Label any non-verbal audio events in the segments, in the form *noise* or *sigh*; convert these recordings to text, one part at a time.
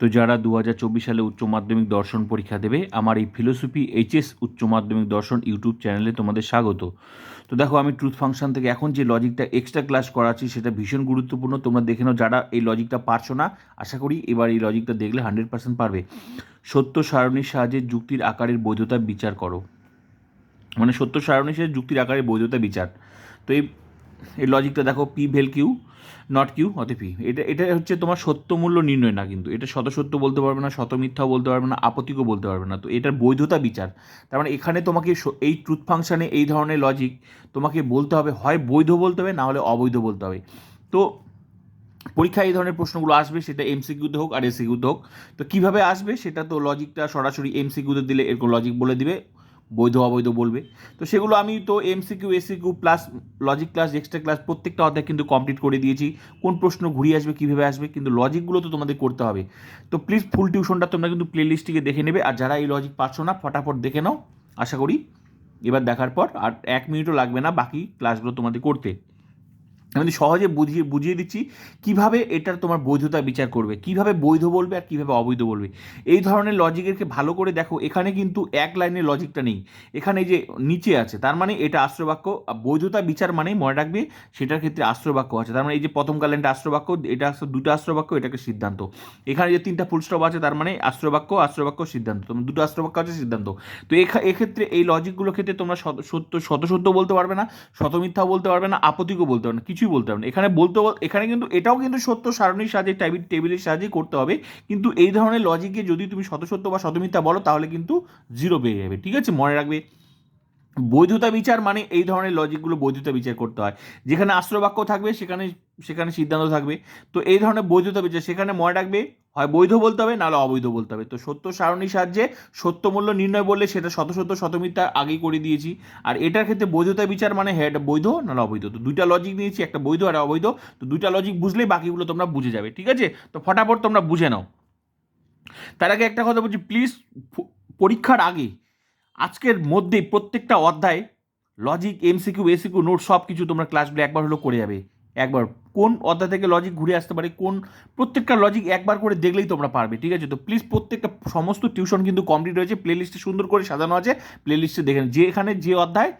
তো যারা দু হাজার চব্বিশ সালে উচ্চ মাধ্যমিক দর্শন পরীক্ষা দেবে, আমার এই ফিলোসফি এইচএস উচ্চ মাধ্যমিক দর্শন ইউটিউব চ্যানেলে তোমাদের স্বাগত। তো দেখো, আমি ট্রুথ ফাংশন থেকে এখন যে লজিকটা এক্সট্রা ক্লাস করাচ্ছি, সেটা ভীষণ গুরুত্বপূর্ণ। তোমরা দেখে নাও যারা এই লজিকটা পারছ না, আশা করি এবার এই লজিকটা দেখলে হান্ড্রেড পার্সেন্ট পারবে। সত্য সারণীর সাহায্যে যুক্তির আকারের বৈধতা বিচার করো। মানে সত্য সারণীর সাহায্যে যুক্তির আকারের বৈধতা বিচার। তো এই এই লজিকটা দেখো P well Q not Q অতে পি এটা এটা হচ্ছে তোমার সত্য মূল্য নির্ণয় না কিন্তু। এটা শত সত্য বলতে পারবে না শত মিথ্যাও বলতে পারবে না, আপত্তিকও বলতে পারবে না। তো এটার বৈধতা বিচার। তার মানে এখানে তোমাকে এই ট্রুথ ফাংশানে এই ধরনের লজিক তোমাকে বলতে হবে, হয় বৈধ বলতে হবে, না হলে অবৈধ বলতে হবে। তো পরীক্ষায় এই ধরনের প্রশ্নগুলো আসবে, সেটা এমসিকিউতে হোক আর এসিকিউতে হোক। তো কীভাবে আসবে, সেটা তো লজিকটা সরাসরি এমসিকিউতে দিলে এরকম লজিক বলে দিবে। বৈধ অবৈধ বলবে। তো সেগুলো আমি তো MCQ SCQ plus logic class extra class প্রত্যেকটা অধ্যায় কিন্তু কমপ্লিট করে দিয়েছি। কোন প্রশ্ন ঘুরিয়ে আসবে, কীভাবে আসবে, কিন্তু লজিকগুলো তো তোমাদের করতে হবে। তো প্লিজ ফুল টিউশনটা তোমরা কিন্তু প্লে লিস্টটিকে দেখে নেবে। আর যারা এই লজিক পারছ না, ফটাফট দেখে নাও। আশা করি এবার দেখার পর আর এক মিনিটও লাগবে না বাকি ক্লাসগুলো তোমাদের করতে। আমি সহজে বুঝিয়ে বুঝিয়ে দিচ্ছি কীভাবে এটার তোমার বৈধতা বিচার করবে, কীভাবে বৈধ বলবে আর কীভাবে অবৈধ বলবে। এই ধরনের লজিকেরকে ভালো করে দেখো, এখানে কিন্তু এক লাইনের লজিকটা নেই। এখানে যে নিচে আছে, তার মানে এটা আশ্রবাক্য বৈধতা বিচার মানে মনে রাখবে সেটার ক্ষেত্রে আশ্রবাক্য আছে। তার মানে এই যে প্রথম কালেন্টা আশ্রবাক্য, এটা দুটো আশ্রবাক্য, এটাকে সিদ্ধান্ত। এখানে যে তিনটা ফুল স্টপ আছে, তার মানে আশ্রবাক্য আশ্রবাক্য, সিদ্ধান্ত। তোমার দুটো আশ্রবাক্য আছে, সিদ্ধান্ত। তো এক্ষেত্রে এই লজিকগুলোর ক্ষেত্রে তোমরা সত্য, শত সত্য বলতে পারবে না, শত মিথ্যাও বলতে পারবে না, আপত্তিকও বলতে পারবে না কিছুই বলতে পারবেন এখানে বলতে বল- এখানে কিন্তু, এটাও কিন্তু সত্য, সারণীর সাহায্যে টেবিল টেবিলের সাহায্যে করতে হবে। কিন্তু এই ধরনের লজিকে যদি তুমি সত্য বা শতমিথ্যা বলো, তাহলে কিন্তু জিরো পেয়ে যাবে। ঠিক আছে? মনে রাখবে? বৈধতা বিচার মানে এই ধরনের লজিকগুলো বৈধতা বিচার করতে হয়। যেখানে আশ্রবাক্য থাকবে, সেখানে সেখানে সিদ্ধান্ত থাকবে। তো এই ধরনের বৈধতা বিচার, সেখানে মনে রাখবে হয় বৈধ বলতে হবে, নাহলে অবৈধ বলতে হবে। তো সত্য সারণীর সাহায্যে সত্য মূল্য নির্ণয় বললে সেটা শত সত্য শতমিথ্যা আগেই করে দিয়েছি। আর এটার ক্ষেত্রে বৈধতা বিচার মানে হ্যাঁ এটা বৈধ, নাহলে অবৈধ। তো দুইটা লজিক নিয়েছি, একটা বৈধ আর অবৈধ। তো দুইটা লজিক বুঝলেই বাকিগুলো তোমরা বুঝে যাবে, ঠিক আছে? তো ফটাফট তোমরা বুঝে নাও। তার আগে একটা কথা বলছি প্লিজ পরীক্ষার আগে, আজকের মধ্যেই প্রত্যেকটা অধ্যায় লজিক এমসিকিউ এসিকিউ নোট সব কিছু তোমরা ক্লাসগুলো একবার হলো করে যাবে। একবার। কোন অধ্যায় থেকে লজিক ঘুরে আসতে পারে, কোন প্রত্যেকটা লজিক একবার করে দেখলেই তোমরা পারবে, ঠিক আছে? তো প্লিজ প্রত্যেকটা সমস্ত টিউশন কিন্তু কমপ্লিট হয়েছে প্লে লিস্টে সুন্দর করে সাজানো আছে প্লে লিস্টে দেখে নিন। যে এখানে যে অধ্যায়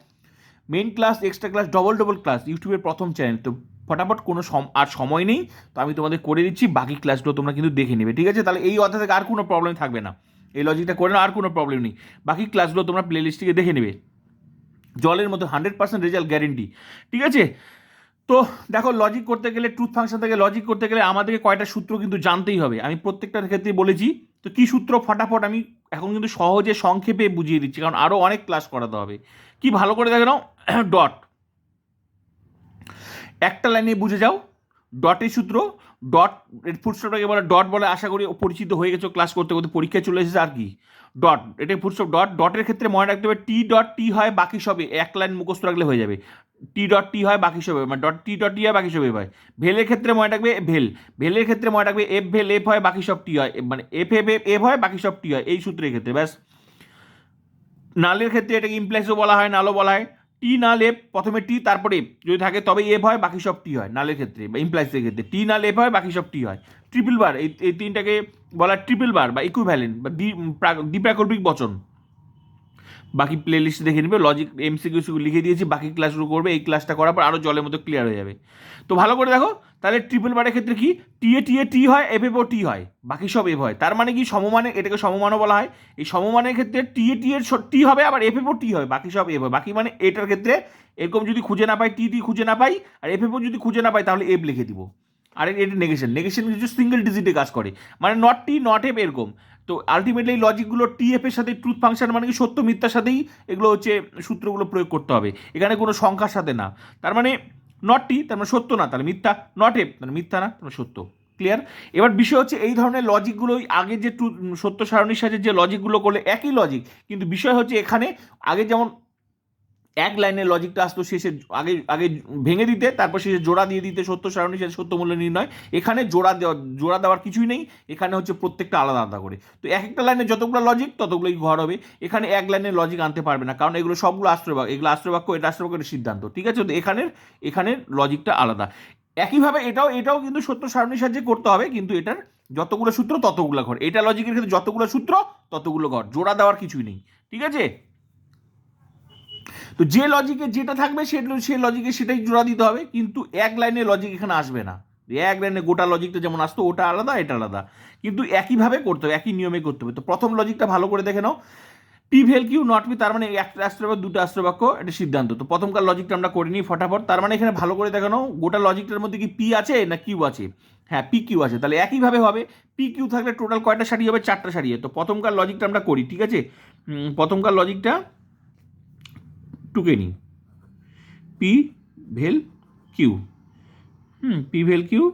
main class extra class double double class ইউটিউবের প্রথম চ্যানেল তো ফটাফট কোনো আর সময় নেই, তো আমি তোমাদের করে দিচ্ছি, বাকি ক্লাসগুলো তোমরা কিন্তু দেখে নেবে, ঠিক আছে? তাহলে এই অধ্যায় থেকে আর কোনো প্রবলেম থাকবে না। এই লজিকটা করে না আর কোনো প্রবলেম নেই। বাকি ক্লাসগুলো তোমরা প্লে লিস্টটিকে দেখে নেবে। জলের মতো হান্ড্রেড পার্সেন্ট রেজাল্ট গ্যারেন্টি ঠিক আছে? তো দেখো লজিক করতে গেলে ট্রুথ ফাংশন থেকে লজিক করতে গেলে আমাদেরকে কয়টা সূত্র কিন্তু জানতেই হবে। আমি প্রত্যেকটার ক্ষেত্রে বলেছি, তো কী সূত্র ফটাফট আমি এখন কিন্তু সহজে সংক্ষেপে বুঝিয়ে দিচ্ছি, কারণ আরও অনেক ক্লাস করাতে হবে। কি ভালো করে দেখে নাও *clears throat* ডট একটা লাইনে বুঝে যাও ডটের সূত্র ডট ফুটস্টপটাকে বলে ডট বলে আশা করি পরিচিত হয়ে গেছো ক্লাস করতে করতে, পরীক্ষায় চলে এসেছে আর কি? ডট এটা ফুটস্টপ ডট ডটের ক্ষেত্রে মনে রাখতে হবে টি ডট টি হয়, বাকি সবে এক লাইন মুখস্থ রাখলে হয়ে যাবে। টি ডট টি হয়, বাকি সবে মানে ডট টি ডট টি হয়, বাকি সবে হয়। ভেলের ক্ষেত্রে মনে রাখবে ভেল। ভেলের ক্ষেত্রে মনে রাখবে এফ ভেল এফ হয়, বাকি সব টি হয়। মানে এফ এফ এফ এফ হয়, বাকি সব টি হয়। এই সূত্রের ক্ষেত্রে, ব্যাস। নালের ক্ষেত্রে এটাকে ইমপ্লাইসও বলা হয়, নালও বলা হয়। টি নাল এফ প্রথমে টি তারপরে এফ যদি থাকে, তবে এফ হয়, বাকি সব টি হয়, নালের ক্ষেত্রে বা ইমপ্লাইসের ক্ষেত্রে। টি নাল এফ হয়, বাকি সব টি হয়। ট্রিপল বার এই এই তিনটাকে বলা ট্রিপল বার বা ইকুইভ্যালেন্ট বা দ্বি প্রা- দ্বিপ্রাকল্পিক বচন। বাকি প্লে লিস্টে দেখে নেবে লজিক এমসিকিউ লিখে দিয়েছি, বাকি ক্লাসগুলো করবে, এই ক্লাসটা করার পর আরও জলের মতো ক্লিয়ার হয়ে যাবে। তো ভালো করে দেখো, তাহলে ট্রিপল বারের ক্ষেত্রে কি? টি এ টি এ টি হয় এফ এফ ও টি হয়, বাকি সব এফ হয়। তার মানে কি? সমমানে এটাকে সমমানও বলা হয়। এই সমমানের ক্ষেত্রে টি এ টি এর টি হবে, আবার এফ এফ ও টি হবে, বাকি সব এফ হয়। বাকি মানে এটার ক্ষেত্রে এরকম যদি খুঁজে না পাই টি টি খুঁজে না পাই, আর এফ এফ ও যদি খুঁজে না পাই, তাহলে এফ লিখে দিব। আর এটা নেগেশন নেগেশন কিছু সিঙ্গেল ডিজিটে কাজ করে। মানে নট টি নট এফ এরকম। তো আলটিমেটলি এই লজিকগুলো টিএফ এর সাথে ট্রুথ ফাংশন মানে কি সত্য, মিথ্যার সাথেই এগুলো হচ্ছে সূত্রগুলো প্রয়োগ করতে হবে। এখানে কোনো সংখ্যার সাথে না। তার মানে নট টি তার মানে সত্য না তাহলে মিথ্যা নট এফ মানে মিথ্যা না তাহলে সত্য। ক্লিয়ার এবার বিষয় হচ্ছে এই ধরনের লজিকগুলোই আগে যে সত্য সারণীর সাথে যে লজিকগুলো করলে একই লজিক কিন্তু বিষয় হচ্ছে এখানে আগে যেমন এক লাইনের লজিকটা আসতো শেষে আগে আগে ভেঙে দিতে, তারপর শেষে জোড়া দিয়ে দিতে, সত্য সারণী সাথে সত্য মূল্য নির্ণয়। এখানে জোড়া দেওয়া, জোড়া দেওয়ার কিছুই নেই, এখানে হচ্ছে প্রত্যেকটা আলাদা আলাদা করে। তো এক একটা লাইনে যতগুলো লজিক ততগুলোই ঘর হবে। এখানে এক লাইনের লজিক আনতে পারবে না, কারণ এগুলো সবগুলো আশ্রয়বাক্য, এগুলো আশ্রয়বাক্য, এটা আশ্রয়বাক্য এটা সিদ্ধান্ত, ঠিক আছে? তো এখানের এখানের লজিকটা আলাদা। একইভাবে এটাও এটাও কিন্তু সত্য সারণীর সাহায্যে করতে হবে, কিন্তু এটার যতগুলো সূত্র, ততগুলো ঘর। এটা লজিকের ক্ষেত্রে যতগুলো সূত্র, ততগুলো ঘর। জোড়া দেওয়ার কিছুই নেই, ঠিক আছে? তো যে লজিকে যেটা থাকবে সে সে লজিকে সেটাই জোড়া দিতে হবে, কিন্তু এক লাইনে লজিক এখানে আসবে না। এক লাইনে গোটা লজিকটা যেমন আসতো, ওটা আলাদা, এটা আলাদা। কিন্তু একইভাবে করতে হবে, একই নিয়মে করতে হবে। তো প্রথম লজিকটা ভালো করে দেখে নাও। P well Q not P তার মানে একটা অ্যাস্ট্রোবাক্য দুটো অ্যাস্ট্রোবাক্য এটা সিদ্ধান্ত। তো প্রথমকার লজিকটা আমরা করে নিই ফটাফট। তার মানে এখানে ভালো করে দেখানো গোটা লজিকটার মধ্যে কি পি আছে না কিউ আছে? হ্যাঁ পি কিউ আছে। তাহলে একইভাবে হবে। পি কিউ থাকলে টোটাল কয়টা সারি হবে? চারটা সারি। তো প্রথমকার লজিকটা আমরা করি, ঠিক আছে? প্রথমকার লজিকটা টুকে নিই। পি ভেল কিউ হুম P well Q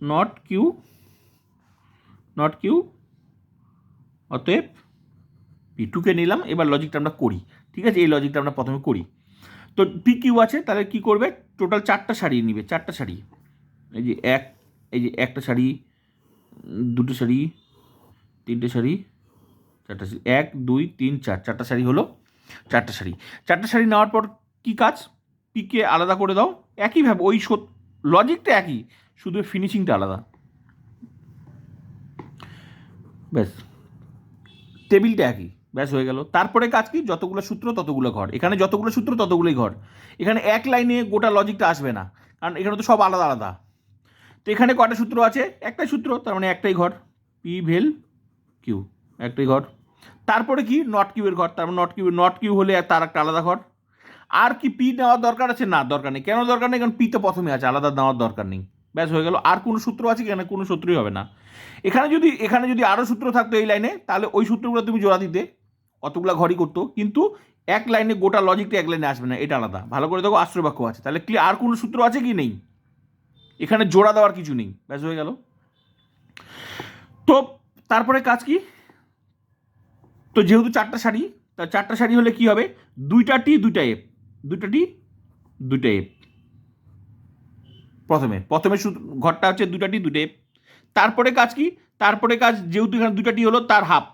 not Q not Q অতএব পি টুকে নিলাম, এবার লজিকটা আমরা করি। ঠিক আছে? এই লজিকটা আমরা প্রথমে করি। তো পি কিউ আছে, তাহলে কি করবে? টোটাল চারটা শাড়ি নিবে, চারটা শাড়ি এই যে এক, এই যে একটা শাড়ি দুটো শাড়ি তিনটে শাড়ি চারটা শাড়ি এক, দুই, তিন, চার, চারটা শাড়ি হলো। চারটা শাড়ি। চারটা শাড়ি নেওয়ার পর কি কাজ? পিকে আলাদা করে দাও। একইভাবে ওই লজিকটা একই, শুধু ফিনিশিংটা আলাদা। ব্যাস। টেবিলটা একই, ব্যাস হয়ে গেল। তারপরে কাজ কি? যতগুলো সূত্র, ততগুলো ঘর। এখানে যতগুলো সূত্র, ততগুলোই ঘর। এখানে এক লাইনে গোটা লজিকটা আসবে না। কারণ এখানে তো সব আলাদা আলাদা। তো এখানে কয়টা সূত্র আছে? একটাই সূত্র, তার মানে একটাই ঘর। পি ভেল কিউ একটাই ঘর। তারপরে কি? নট কিউয়ের ঘর। তার মানে নট কিউ নট কিউ হলে তার একটা আলাদা ঘর। আর কি পি নেওয়ার দরকার আছে? না, দরকার নেই। কেন দরকার নেই? কারণ পি তো প্রথমে আছে, আলাদা নেওয়ার দরকার নেই। ব্যাস, হয়ে গেল। আর কোনো সূত্র আছে কি? এখানে কোনো সূত্রই হবে না। এখানে যদি এখানে যদি আরও সূত্র থাকতো এই লাইনে, তাহলে ওই সূত্রগুলো তুমি জোড়া দিতে। অতগুলা ঘরই করতো। কিন্তু এক লাইনে, গোটা লজিকটা এক লাইনে আসবে না। এটা আলাদা। ভালো করে দেখো আশ্রবাক্য আছে। তাহলে ক্লিয়ার আর কোনো সূত্র আছে কি? নেই। এখানে জোড়া দেওয়ার কিছু নেই। ব্যাস, হয়ে গেল। তো, তারপরে কাজ কি? তো যেহেতু চারটা শাড়ি, তা চারটা শাড়ি হলে কি হবে? দুইটা টি, দুইটা এফ। দুইটা টি, দুইটা এফ। প্রথমে প্রথমে ঘরটা হচ্ছে দুইটা টি, দুইটা এফ। তারপরে কাজ কি? তারপরে কাজ যেহেতু এখানে দুইটা টি হলো, তার হাফ।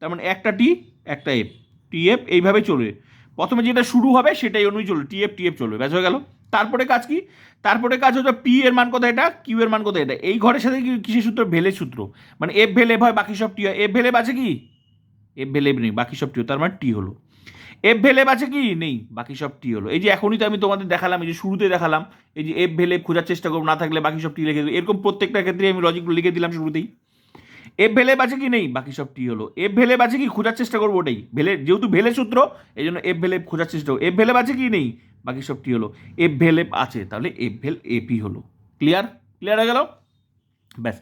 তার মানে একটা টি, একটা এফ। টি, এফ এইভাবে চলবে। প্রথমে যেটা শুরু হবে, সেটাই অনুযায়ী চলবে। টি, এফ টি, এফ চলবে, ব্যাস হয়ে গেল। তারপরে কাজ কি? তারপরে কাজ হচ্ছে পি এর মান কত এটা? কিউ এর মান কত এটা? এই ঘরের সাথে কিসের সূত্র? ভেলের সূত্র। মানে এফ ভেল এফ হয়, বাকি সব টি হয়। এফ ভেল আছে কি? এফ ভেল নেই, বাকি সব টি তার মানে টি হলো। এফ ভেল আছে কি? নেই, বাকি সব টি হলো। এই যে এখনই তো আমি তোমাদের দেখালাম, এই যে শুরুতে দেখালাম, এই যে এফ ভেল খোঁজার চেষ্টা করব, না থাকলে বাকি সব টি লিখে দেবো, এরকম প্রত্যেকটা ক্ষেত্রে আমি লজিকগুলো লিখে দিলাম শুরুতেই। এফ ভেলে আছে কি? নেই, বাকি সব টি হলো। এফ ভেলে আছে কি? খোঁজার চেষ্টা করব ওটাই। ভেলে, যেহেতু ভেলে সূত্র, এই জন্য এফ ভেলে খোঁজার চেষ্টা করব। এফ ভেলে আছে কি? নেই, বাকি সব টি হলো। এফ ভেলে আছে, তাহলে এফ ভেল এপি হলো। ক্লিয়ার ক্লিয়ার হয়ে গেল? ব্যাস।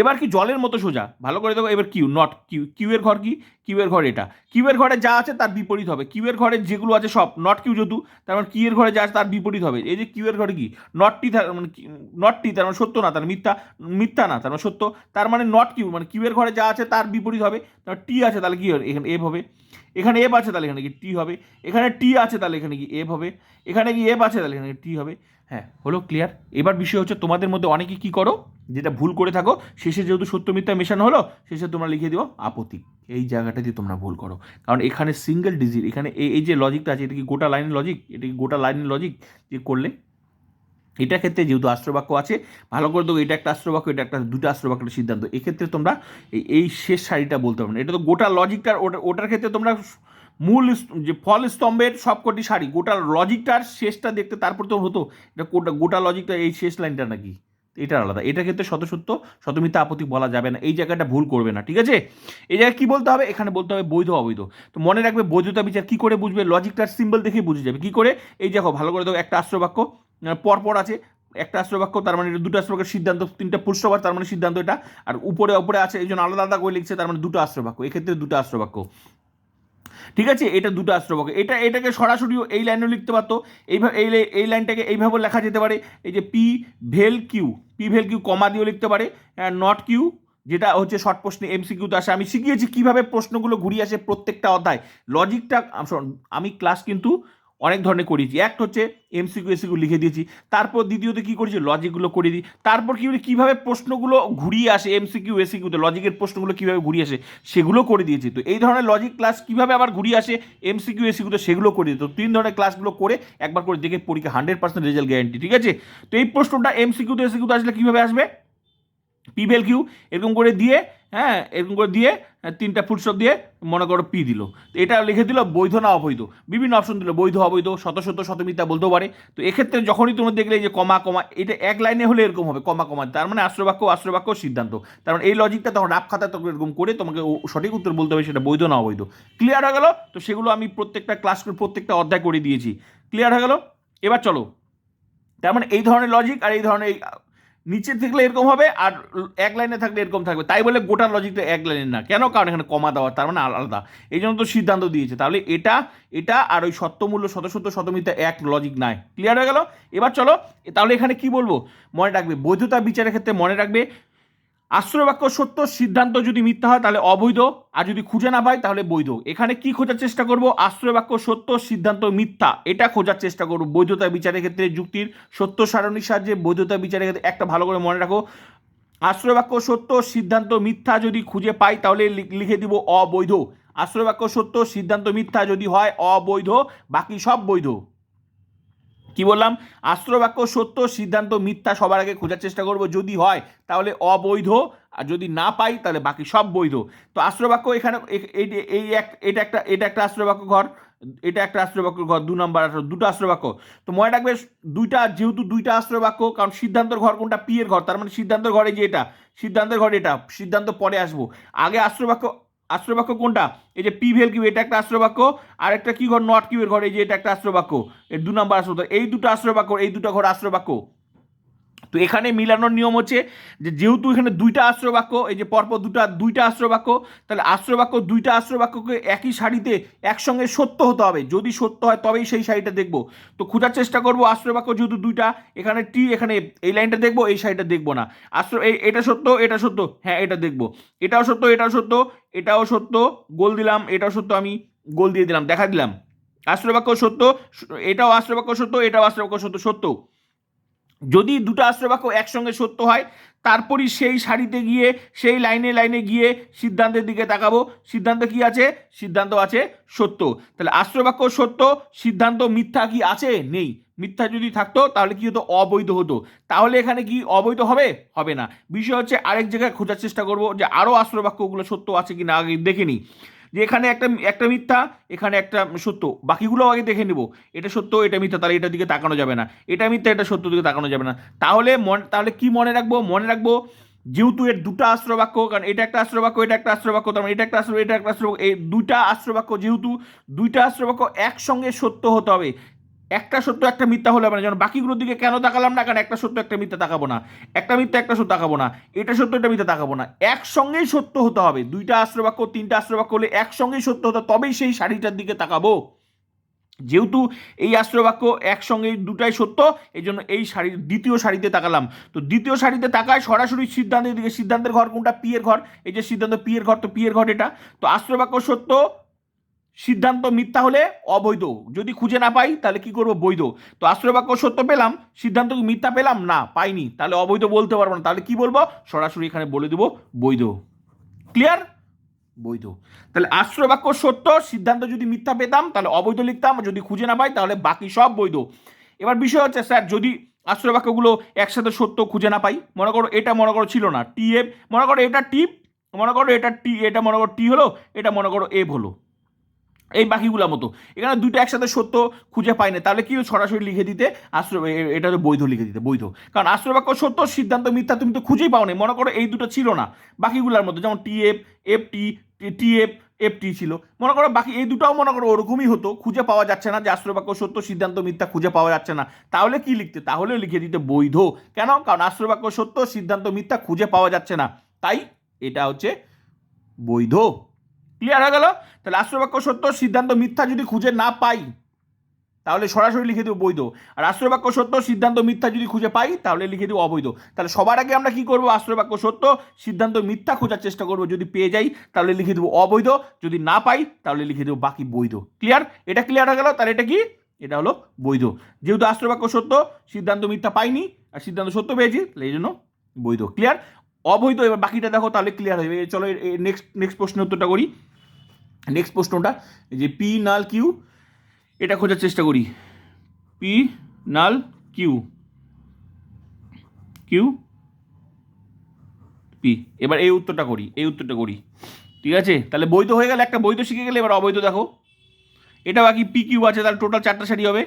এবার কি জলের মতো সোজা? ভালো করে দেখো, এবার কিউ নট কিউ। কিউয়ের ঘর কি? কিউয়ের ঘর এটা। কিউ এর ঘরে যা আছে তার বিপরীত হবে। কিউয়ের ঘরে যেগুলো আছে সব নট কিউ যেহেতু তার মানে কিউ এর ঘরে যা আছে তার বিপরীত হবে। এই যে কিউয়ের ঘরে কি? নটটি তার মানে নটটি তার মানে সত্য না, তার মিথ্যা মিথ্যা না, তার মানে সত্য। তার মানে নট কিউ মানে কিউয়ের ঘরে যা আছে তার বিপরীত হবে। তার টি আছে, তাহলে কি হবে? এখানে এফ হবে। এখানে এফ আছে তাহলে এখানে কি টি হবে। এখানে টি আছে তাহলে এখানে কি এফ হবে। এখানে কি এফ আছে তাহলে এখানে টি হবে। হ্যাঁ হলো ক্লিয়ার এবার বিষয় হচ্ছে তোমাদের মধ্যে অনেকে কি করো, যেটা ভুল করে থাকো, শেষে যেহেতু সত্য মিথ্যা মেশানো হলো, শেষে তোমরা লিখে দিও আপত্তি। এই জায়গাটা দিয়ে তোমরা ভুল করো। কারণ এখানে সিঙ্গেল ডিজিট এখানে এই এই যে লজিকটা আছে, এটা কি গোটা লাইনের লজিক এটা কি গোটা লাইনের লজিক যে করলে এটা ক্ষেত্রে যেহেতু আশ্রবাক্য আছে, ভালো করে দেবো এটা একটা আশ্রবাক্য এটা একটা দুটো আশ্রবাক্যের সিদ্ধান্ত। এক্ষেত্রে তোমরা এই শেষ শাড়িটা বলতে পারবে না। এটা তো গোটা লজিকটার, ওটা, ওটার ক্ষেত্রে তোমরা মূল যে ফল স্তম্ভের সবকটি শাড়ি গোটা লজিকটার শেষটা দেখতে তারপর তো হতো। এটা গোটা গোটা লজিকটা এই শেষ লাইনটা নাকি? এটা আলাদা। এটা ক্ষেত্রে শতসত্য শতমিথ্যা আপত্তি বলা যাবে না। এই জায়গাটা ভুল করবে না, ঠিক আছে? এই জায়গায় কি বলতে হবে? এখানে বলতে হবে বৈধ, অবৈধ। তো মনে রাখবে, বৈধতা বিচার কি করে বুঝবে? লজিকটার সিম্বল দেখেই বুঝে যাবে। কি করে? এই দেখো, ভালো করে দেখো, একটা আশ্রবাক্য পরপর আছে। একটা আশ্রবাক্য তার মানে এটা দুটো আশ্রবাক্যের সিদ্ধান্ত, তিনটা পুষ্টবার তার মানে সিদ্ধান্ত এটা। আর উপরে উপরে আছে, এই জন্য আলাদা আলাদা করে লিখছে, তার মানে দুটো আশ্রবাক্য এক্ষেত্রে দুটো আশ্রবাক্য ঠিক আছে? এটা দুটো আশ্রবাক্য এটা, এটাকে সরাসরি এই লাইনেও লিখতে পারতো। এইভাবে, এই এই লাইনটাকে এইভাবে লেখা যেতে পারে। এই যে পি ভেল কিউ, পি ভেল কিউ কমা দিয়েও লিখতে পারে। নট কিউ, যেটা হচ্ছে শর্ট প্রশ্নে এমসিকিউতে আসে। আমি শিখিয়েছি কীভাবে প্রশ্নগুলো ঘুরিয়ে আসে প্রত্যেকটা অধ্যায়। লজিকটা আমি ক্লাস কিন্তু অনেক ধরনের করিয়েছি। একটা হচ্ছে এমসিকিউ এসিকিউ লিখে দিয়েছি। তারপর দ্বিতীয়ত কী করেছি? লজিকগুলো করে দিই। তারপর কী কীভাবে প্রশ্নগুলো ঘুরিয়ে আসে এমসিকিউ এসিকিউতে লজিকের প্রশ্নগুলো কীভাবে ঘুরিয়ে আসে? সেগুলো করে দিয়েছি। তো এই ধরনের লজিক ক্লাস কীভাবে আবার ঘুরিয়ে আসে? এমসিকিউ এসিকিউতে সেগুলো করে দিত তিন ধরনের ক্লাসগুলো করে একবার করে দেখে পরীক্ষা হান্ড্রেড পার্সেন্ট রেজাল্ট গ্যারান্টি ঠিক আছে? তো এই প্রশ্নটা এমসিকিউতে এসিকিউতে আসলে কীভাবে আসবে? পিবেল কিউ এরকম করে দিয়ে হ্যাঁ এরকম করে দিয়ে তিনটা ফুটস্টপ দিয়ে মনে করো পি দিল। তো এটা লিখে দিল বৈধ না অবৈধ। বিভিন্ন অপশন দিল, বৈধ, অবৈধ, শত শত শতমিতা বলতেও পারে। তো এক্ষেত্রে যখনই তোমরা দেখলে যে কমা কমা, এটা এক লাইনে হলে এরকম হবে, কমা কমা। তার মানে আশ্রবাক্য আশ্রবাক্য সিদ্ধান্ত। তার মানে এই লজিকটা তখন রাপ খাতা তখন এরকম করে তোমাকে সঠিক উত্তর বলতে হবে সেটা বৈধ না অবৈধ। ক্লিয়ার হয়ে গেল? তো সেগুলো আমি প্রত্যেকটা ক্লাস করে প্রত্যেকটা অধ্যায় করে দিয়েছি। ক্লিয়ার হয়ে গেল? এবার চলো। তার মানে এই ধরনের লজিক আর এই ধরনের নিচে থাকলে এরকম হবে আর এক লাইনে থাকলে এরকম থাকবে। তাই বলে গোটা লজিকটা এক লাইনে না। কেন? কারণ এখানে কমা দেওয়া, তার মানে আলাদা। এই জন্য তো সিদ্ধান্ত দিয়েছে। তাহলে এটা এটা আর ওই সত্যমূল্য শত শত শতমিতা এক লজিক নাই। ক্লিয়ার হয়ে গেল? এবার চলো তাহলে এখানে কি বলব? মনে রাখবে। বৈধতা বিচারের ক্ষেত্রে মনে রাখবে আশ্রয় বাক্য সত্য, সিদ্ধান্ত যদি মিথ্যা হয় তাহলে অবৈধ, আর যদি খুঁজে না পাই তাহলে বৈধ। এখানে কি খোঁজার চেষ্টা করব? আশ্রয় বাক্য সত্য, সিদ্ধান্ত মিথ্যা। এটা খোঁজার চেষ্টা করব। বৈধতা বিচারের ক্ষেত্রে যুক্তির সত্য সারণীর সাহায্যে বৈধতা বিচারের ক্ষেত্রে একটা ভালো করে মনে রাখো। আশ্রয় বাক্য সত্য, সিদ্ধান্ত মিথ্যা যদি খুঁজে পাই তাহলে লিখে দিব অবৈধ। আশ্রয় বাক্য সত্য, সিদ্ধান্ত মিথ্যা যদি হয় অবৈধ, বাকি সব বৈধ। কি বললাম? আশ্রয় বাক্য সত্য, সিদ্ধান্ত মিথ্যা সবার আগে খোঁজার চেষ্টা করব। যদি হয়, তাহলে অবৈধ। আর যদি না পাই, তাহলে বাকি সব বৈধ। তো আশ্রয় বাক্য এখানে এই এক, এটা একটা এটা একটা আশ্রয় বাক্য ঘর, এটা একটা আশ্রয় বাক্য ঘর, দু নম্বর আশ্রয় দুটো আশ্রয় বাক্য তো মনে রাখবে, দুইটা, যেহেতু দুইটা আশ্রয় বাক্য কারণ সিদ্ধান্তের ঘর কোনটা? পি এর ঘর। তার মানে সিদ্ধান্তের ঘরে যে এটা, সিদ্ধান্তের ঘর এটা, সিদ্ধান্ত পরে আসব। আগে আশ্রয় বাক্য আশ্রয় বাক্য কোনটা? এই যে পি ভেল কিউ, এটা একটা আশ্রয় বাক্য আর একটা কি ঘর? নট কিউবের ঘর, এই যে এটা একটা আশ্রয় বাক্য এর দু নম্বর আশ্রয়। এই দুটো আশ্রয় বাক্য এই দুটো ঘর আশ্রয় বাক্য তো এখানে মিলানোর নিয়ম হচ্ছে যে যেহেতু এখানে দুইটা আশ্রয় বাক্য এই যে পরপর দুটা, দুইটা আশ্রয় বাক্য তাহলে আশ্রয় বাক্য দুইটা আশ্রয় বাক্যকে একই সারিতে একসঙ্গে সত্য হতে হবে। যদি সত্য হয় তবেই সেই শাড়িটা দেখব। তো খোঁজার চেষ্টা করব আশ্রয় বাক্য যেহেতু দুইটা, এখানে টি, এখানে এই লাইনটা দেখব, এই শাড়িটা দেখব না। আশ্রয় এই, এটা সত্য এটা সত্য হ্যাঁ এটা দেখব। এটাও সত্য এটাও সত্য এটাও সত্য, গোল দিলাম, এটাও সত্য, আমি গোল দিয়ে দিলাম, দেখা দিলাম। আশ্রয় বাক্য সত্য, এটাও আশ্রয় বাক্য সত্য, এটাও আশ্রয় বাক্য সত্য সত্য। যদি দুটো আশ্রয় বাক্য একসঙ্গে সত্য হয়, তারপরই সেই সারিতে গিয়ে, সেই লাইনে লাইনে গিয়ে সিদ্ধান্তের দিকে তাকাবো। সিদ্ধান্ত কি আছে? সিদ্ধান্ত আছে সত্য। তাহলে আশ্রয় বাক্য সত্য, সিদ্ধান্ত মিথ্যা কি আছে? নেই। মিথ্যা যদি থাকতো, তাহলে কি হতো? অবৈধ হতো। তাহলে এখানে কি অবৈধ হবে? হবে না। বিষয় হচ্ছে আরেক জায়গায় খোঁজার চেষ্টা করব যে আরও আশ্রয় বাক্যগুলো সত্য আছে কি না আগে দেখে নিই। যে এখানে একটা একটা মিথ্যা, এখানে একটা সত্য। বাকিগুলো আগে দেখে নেব। এটা সত্য, এটা মিথ্যা, তাহলে এটার দিকে তাকানো যাবে না। এটা মিথ্যা, এটা সত্য দিকে তাকানো যাবে না। তাহলে মনে, তাহলে কি মনে রাখব? মনে রাখব, যেহেতু এর দুটো আশ্রবাক্য, কারণ এটা একটা আশ্রয় বাক্য এটা একটা আশ্রয় বাক্য তার মানে এটা একটা আশ্রয় এটা একটা আশ্রয় এই দুইটা আশ্রয় বাক্য যেহেতু দুইটা আশ্রয় বাক্য একসঙ্গে সত্য হতে হবে একটা সত্য, একটা মিথ্যা হলে হবে না যেমন বাকিগুলোর দিকে কেন তাকালাম না? কারণ একটা সত্য, একটা মিথ্যা তাকাবো না। একটা মিথ্যা, একটা সত্য তাকাবো না। এটা সত্য, এটা মিথ্যা তাকাবো না। একসঙ্গেই সত্য হতে হবে। দুইটা আশ্রয় বাক্য তিনটা আশ্রয় বাক্য হলে একসঙ্গেই সত্য হতে তবেই সেই শাড়িটার দিকে তাকাবো। যেহেতু এই আশ্রয় বাক্য একসঙ্গে দুটাই সত্য, এই জন্য এই শাড়ির দ্বিতীয় শাড়িতে তাকালাম। তো দ্বিতীয় শাড়িতে তাকায় সরাসরি সিদ্ধান্তের দিকে, সিদ্ধান্তের ঘর কোনটা? পি এর ঘর। এই যে সিদ্ধান্ত, পি এর ঘর, তো পি এর ঘর এটা। তো আশ্রয় বাক্য সত্য সিদ্ধান্ত মিথ্যা হলে অবৈধ। যদি খুঁজে না পাই, তাহলে কি করব? বৈধ। তো আশ্রয় বাক্য সত্য পেলাম সিদ্ধান্ত মিথ্যা পেলাম, না, পাইনি, তাহলে অবৈধ বলতে পারব না। তাহলে কি বলব? সরাসরি এখানে বলে দেবো, বৈধ। ক্লিয়ার বৈধ। তাহলে আশ্রয় বাক্য সত্য, সিদ্ধান্ত যদি মিথ্যা পেতাম, তাহলে অবৈধ লিখতাম যদি খুঁজে না পাই, তাহলে বাকি সব বৈধ। এবার বিষয় হচ্ছে, স্যার, যদি আশ্রয় বাক্যগুলো একসাথে সত্য, খুঁজে না পাই, মনে করো এটা, মনে করো ছিল না টি এফ মনে করো এটা টিপ মনে করো এটা টি এটা মনে করো টি হলো, এটা মনে করো এফ হলো। এই বাকিগুলোর মতো। এখানে দুটো একসাথে সত্য খুঁজে পাই না। তাহলে কি সরাসরি লিখে দিতে? আশ্রয় এটা বৈধ লিখে দিতে, বৈধ। কারণ আশ্রয় বাক্য সত্য, সিদ্ধান্ত মিথ্যা তুমি তো খুঁজেই পাও না মনে করো এই দুটো ছিল না। বাকিগুলোর মতো যেমন T F F T T F F T ছিল। মনে করো বাকি এই দুটাও মনে করো ওরকমই হতো। খুঁজে পাওয়া যাচ্ছে না যে আশ্রয় বাক্য সত্য, সিদ্ধান্ত মিথ্যা খুঁজে পাওয়া যাচ্ছে না। তাহলে কি লিখতে? তাহলে লিখে দিতে বৈধ। কেন? কারণ আশ্রয় বাক্য সত্য, সিদ্ধান্ত মিথ্যা খুঁজে পাওয়া যাচ্ছে না। তাই এটা হচ্ছে বৈধ। ক্লিয়ার হয়ে গেল? তাহলে আশ্রয় বাক্য সত্য, সিদ্ধান্ত মিথ্যা যদি খুঁজে না পাই, তাহলে সরাসরি লিখে দেবো বৈধ। আর আশ্রয় বাক্য সত্য, সিদ্ধান্ত মিথ্যা যদি খুঁজে পাই, তাহলে লিখে দেবো অবৈধ। তাহলে সবার আগে আমরা কি করব? আশ্রয় বাক্য সত্য, সিদ্ধান্ত মিথ্যা খোঁজার চেষ্টা করব। যদি পেয়ে যাই, তাহলে লিখে দেবো অবৈধ। যদি না পাই, তাহলে লিখে দেবো বাকি বৈধ। ক্লিয়ার এটা ক্লিয়ার হয়ে গেল? তাহলে এটা কি? এটা হলো বৈধ। যেহেতু আশ্রয় বাক্য সত্য, সিদ্ধান্ত মিথ্যা পাইনি, আর সিদ্ধান্ত সত্য পেয়েছি, তাহলে এই জন্য বৈধ। ক্লিয়ার অবৈধ, এবার বাকিটা দেখো, তাহলে ক্লিয়ার হয়ে চলো নেক্সট নেক্সট প্রশ্নের উত্তরটা করি। নেক্সট প্রশ্নটা যে পি নাল কিউ এটা খোঁজার চেষ্টা করি। P null Q Q P এবার এই উত্তরটা করি, এই উত্তরটা করি। ঠিক আছে? তাহলে বৈধ হয়ে গেলে একটা বৈধ শিখে গেলে এবার অবৈধ দেখো। এটা বাকি পি কিউ আছে, তাহলে টোটাল চারটা শাড়ি হবে।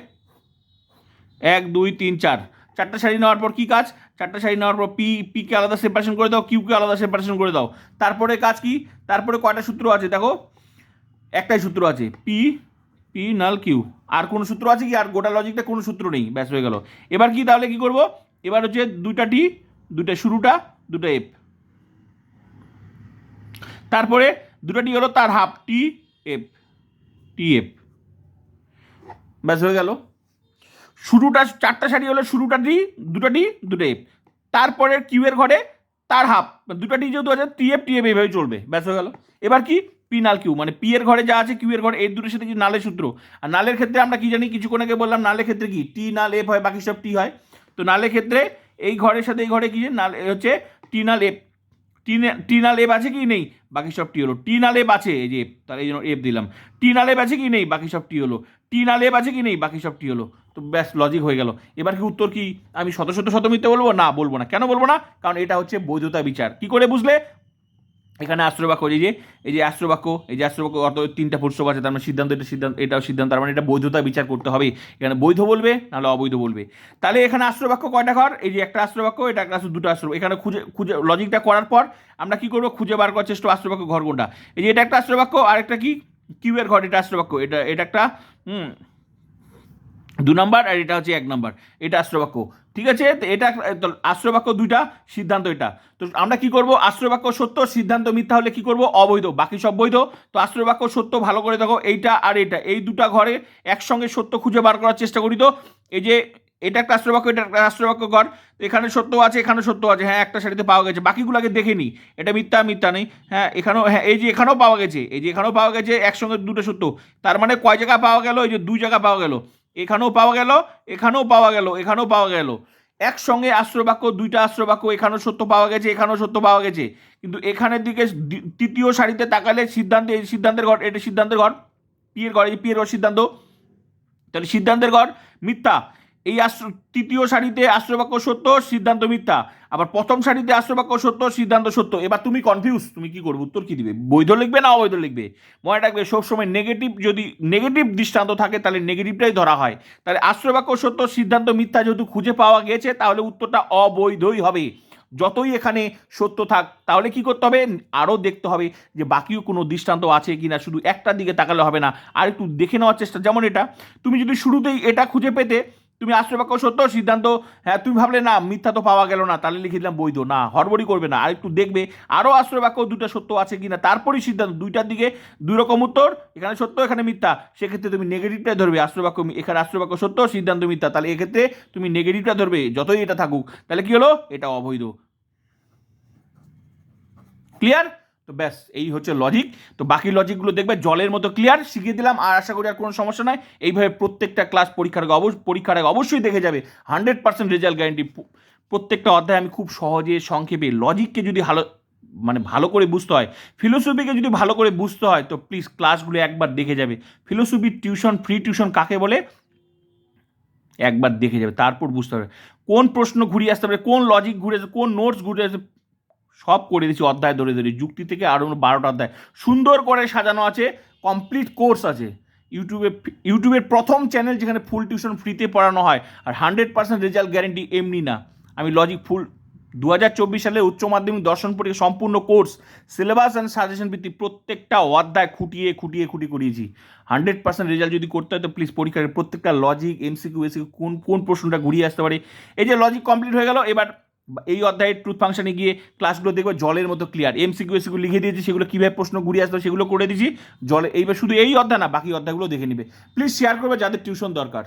এক, দুই, তিন, চার। চারটা শাড়ি নেওয়ার পর কী কাজ? চারটা শাড়ি নেওয়ার পর পি পিকে আলাদা সেপারেশন করে দাও কিউকে আলাদা সেপারেশন করে দাও। তারপরে কাজ কি? তারপরে কয়টা সূত্র আছে দেখো? একটাই সূত্র আছে পি পি নাল কিউ আর কোনো সূত্র আছে কি? আর গোটা লজিকটা কোনো সূত্র নেই। ব্যাস হয়ে গেল। এবার কি তাহলে কি করব? এবার হচ্ছে দুইটা টি দুইটা শুরুটা দুটো এফ তারপরে দুটো টি হলো তার half T F T F ব্যাস হয়ে গেল। শুরুটা, চারটা শাড়ি হলো শুরুটা টি দুটো টি দুটো এফ তারপরে কিউয়ের ঘরে তার হাফ দুটো টি যেহেতু আছে টি এফ টি এফ এইভাবে চলবে। ব্যাস হয়ে গেল। এবার কি? পি নাল কিউ মানে পি এর ঘরে যা আছে কিউ এর ঘরে, এর দুটোর সাথে কি নালের সূত্র। আর নালের ক্ষেত্রে আমরা কি জানি কিছুক্ষণ আগে বললাম নালের ক্ষেত্রে কি? টি নাল এফ হয়, বাকি সব টি হয়। তো নালের ক্ষেত্রে এই ঘরের সাথে এই ঘরে কি নাল হচ্ছে টি নাল এফ টি নে- টি নাল এফ আছে কি? নেই। বাকি সব টি হলো। টি নাল এফ আছে, এই যে তার এই জন্য এফ দিলাম। টি নাল এফ আছে কি? নেই। বাকি সব টি হলো। টি নাল এফ আছে কি? নেই। বাকি সব টি হলো। তো ব্যাস লজিক হয়ে গেল। এবার কি উত্তর কি? আমি শত শত শত মিথ্যে বলব? না বলব না। কেন বলব না? কারণ এটা হচ্ছে বৈধতা বিচার। কি করে বুঝলে? এখানে আশ্রবাক্য এই যে এই যে আশ্রবাক্য এই যে আশ্রবাক্য অত তিনটা ফুটসব আছে, তার মানে সিদ্ধান্ত, এটা সিদ্ধান্ত, এটাও সিদ্ধান্ত, তার মানে এটা বৈধতা বিচার করতে হবে। এখানে বৈধ বলবে, নাহলে অবৈধ বলবে। তাহলে এখানে আশ্রবাক্য কয়টা ঘর? এই যে একটা আশ্রবাক্য এটা একটা দুটো আশ্র এখানে খুঁজে খুঁজে লজিকটা করার পর আমরা কী করব? খুঁজে বার করার চেষ্টা আশ্রবাক্য ঘর কোনটা? এই যে এটা একটা আশ্রবাক্য আর একটা কি? কিউয়ের ঘর, এটা আশ্রবাক্য এটা এটা একটা, হুম, দু নাম্বার, আর এটা হচ্ছে এক নাম্বার। এটা আশ্রবাক্য ঠিক আছে? এটা আশ্রয় বাক্য দুইটা, সিদ্ধান্ত এটা। তো আমরা কি করব? আশ্রয় বাক্য সত্য, সিদ্ধান্ত মিথ্যা হলে কি করব? অবৈধ। বাকি সব বৈধ। তো আশ্রয় বাক্য সত্য ভালো করে দেখো, এইটা আর এটা। এই দুটা ঘরে একসঙ্গে সত্য খুঁজে বার করার চেষ্টা করি তো। এই যে এটা একটা আশ্রবাক্য এটা একটা ঘর তো এখানে সত্য আছে, এখানে সত্য আছে। হ্যাঁ একটা শাড়িতে পাওয়া গেছে। বাকিগুলোকে দেখে নি। এটা মিথ্যা মিথ্যা নেই। হ্যাঁ এখানেও হ্যাঁ এই যে এখানেও পাওয়া গেছে। এই যে এখানেও পাওয়া গেছে, একসঙ্গে দুটো সত্য। তার মানে কয় জায়গা পাওয়া গেল? এই যে দুই জায়গা পাওয়া গেল। এখানেও পাওয়া গেল, এখানেও পাওয়া গেল, এখানেও পাওয়া গেল। একসঙ্গে আশ্রবাক্য দুইটা আশ্রবাক্য এখানেও সত্য পাওয়া গেছে, এখানেও সত্য পাওয়া গেছে। কিন্তু এখানের দিকে তৃতীয় সারিতে তাকালে সিদ্ধান্ত, এই সিদ্ধান্তের ঘর এটা সিদ্ধান্তের ঘর পিয়ের ঘর এই পিয়ের ঘর সিদ্ধান্ত। তাহলে সিদ্ধান্তের ঘর মিথ্যা। এই আশ্র, তৃতীয় সারিতে আশ্রবাক্য সত্য, সিদ্ধান্ত মিথ্যা। আবার প্রথম সারিতে আশ্রবাক্য সত্য, সিদ্ধান্ত সত্য। এবার তুমি কনফিউজ তুমি কি করবে? উত্তর কি দিবে? বৈধ লিখবে না অবৈধ লিখবে? মনে রাখবে, সবসময় নেগেটিভ যদি নেগেটিভ দৃষ্টান্ত থাকে, তাহলে নেগেটিভটাই ধরা হয়। তাহলে আশ্রবাক্য সত্য, সিদ্ধান্ত মিথ্যা যেহেতু খুঁজে পাওয়া গেছে তাহলে উত্তরটা অবৈধই হবে। যতই এখানে সত্য থাক, তাহলে কি করতে হবে? আরও দেখতে হবে যে বাকিও কোনো দৃষ্টান্ত আছে কি না শুধু একটার দিকে তাকালে হবে না। আর একটু দেখে নেওয়ার চেষ্টা, যেমন এটা। তুমি যদি শুরুতেই এটা খুঁজে পেতে তুমি আশ্রবাক্য সত্য সিদ্ধান্ত। হ্যাঁ তুমি ভাবলে, না, মিথ্যা তো পাওয়া গেল না, তাহলে লিখে দিলাম বৈধ। না, হড়বড়ি করবে না। আর একটু দেখবে আরও আশ্রয় বাক্য দুটো সত্য আছে কি না তারপরেই সিদ্ধান্ত, দুইটার দিকে দুই রকম উত্তর, এখানে সত্য, এখানে মিথ্যা। সেক্ষেত্রে তুমি নেগেটিভটাই ধরবে আশ্রবাক্য মি- এখানে আশ্রয় বাক্য সত্য, সিদ্ধান্ত মিথ্যা। তাহলে এক্ষেত্রে তুমি নেগেটিভটা ধরবে, যতই এটা থাকুক। তাহলে কি হলো? এটা অবৈধ। ক্লিয়ার তো ব্যাস, এই হচ্ছে লজিক তো বাকি লজিকগুলো দেখবে, জলের মতো ক্লিয়ার শিখিয়ে দিলাম, আর আশা করি আর কোনো সমস্যা নাই। এইভাবে প্রত্যেকটা ক্লাস পরীক্ষার অবশ্য পরীক্ষার আগে অবশ্যই দেখে যাবে। হান্ড্রেড পার্সেন্ট রেজাল্ট গ্যারেন্টি প্রত্যেকটা অধ্যায় আমি খুব সহজে সংক্ষেপে লজিককে যদি ভালো মানে ভালো করে বুঝতে হয় ফিলোসফিকে যদি ভালো করে বুঝতে হয়, তো প্লিজ ক্লাসগুলো একবার দেখে যাবে। ফিলোসফি টিউশন ফ্রি টিউশন কাকে বলে? একবার দেখে যাবে, তারপর বুঝতে হবে। কোন প্রশ্ন ঘুরিয়ে আসতে পারে, কোন লজিক ঘুরে আসে, কোন নোটস ঘুরে আসে সব করে দিচ্ছি অধ্যায় ধরে ধরে। যুক্তি থেকে আরও বারোটা অধ্যায়। সুন্দর করে সাজানো আছে কমপ্লিট কোর্স আছে। ইউটিউবে ইউটিউবের প্রথম চ্যানেল যেখানে ফুল টিউশন ফ্রিতে পড়ানো হয়, আর হান্ড্রেড পার্সেন্ট রেজাল্ট গ্যারেন্টি এমনি না। আমি লজিক ফুল দু হাজার চব্বিশ সালে উচ্চ মাধ্যমিক দর্শন পরীক্ষা সম্পূর্ণ কোর্স সিলেবাস অ্যান্ড সাজেশন ভিত্তিক প্রত্যেকটা অধ্যায় খুঁটিয়ে খুঁটিয়ে খুঁটিয়ে করিয়েছি। হান্ড্রেড পার্সেন্ট রেজাল্ট যদি করতে হয় তো প্লিজ পরীক্ষার প্রত্যেকটা লজিক এমসিকিউ এসিকিউ কোন কোন প্রশ্নটা ঘুরিয়ে আসতে পারে। এই যে লজিক কমপ্লিট হয়ে গেল, এবার এই অধ্যায়ের ট্রুথ ফাংশনে গিয়ে ক্লাসগুলো দেখবে, জলের মতো ক্লিয়ার এমসিকিউ এসিকিউ লিখে দিয়েছি, সেগুলো কীভাবে প্রশ্ন ঘুরিয়ে আসতো সেগুলো করে দিয়েছি জলে, এইবার শুধু এই অধ্যায় না, বাকি অধ্যায়গুলো দেখে নিবে। প্লিজ শেয়ার করবে যাদের টিউশন দরকার।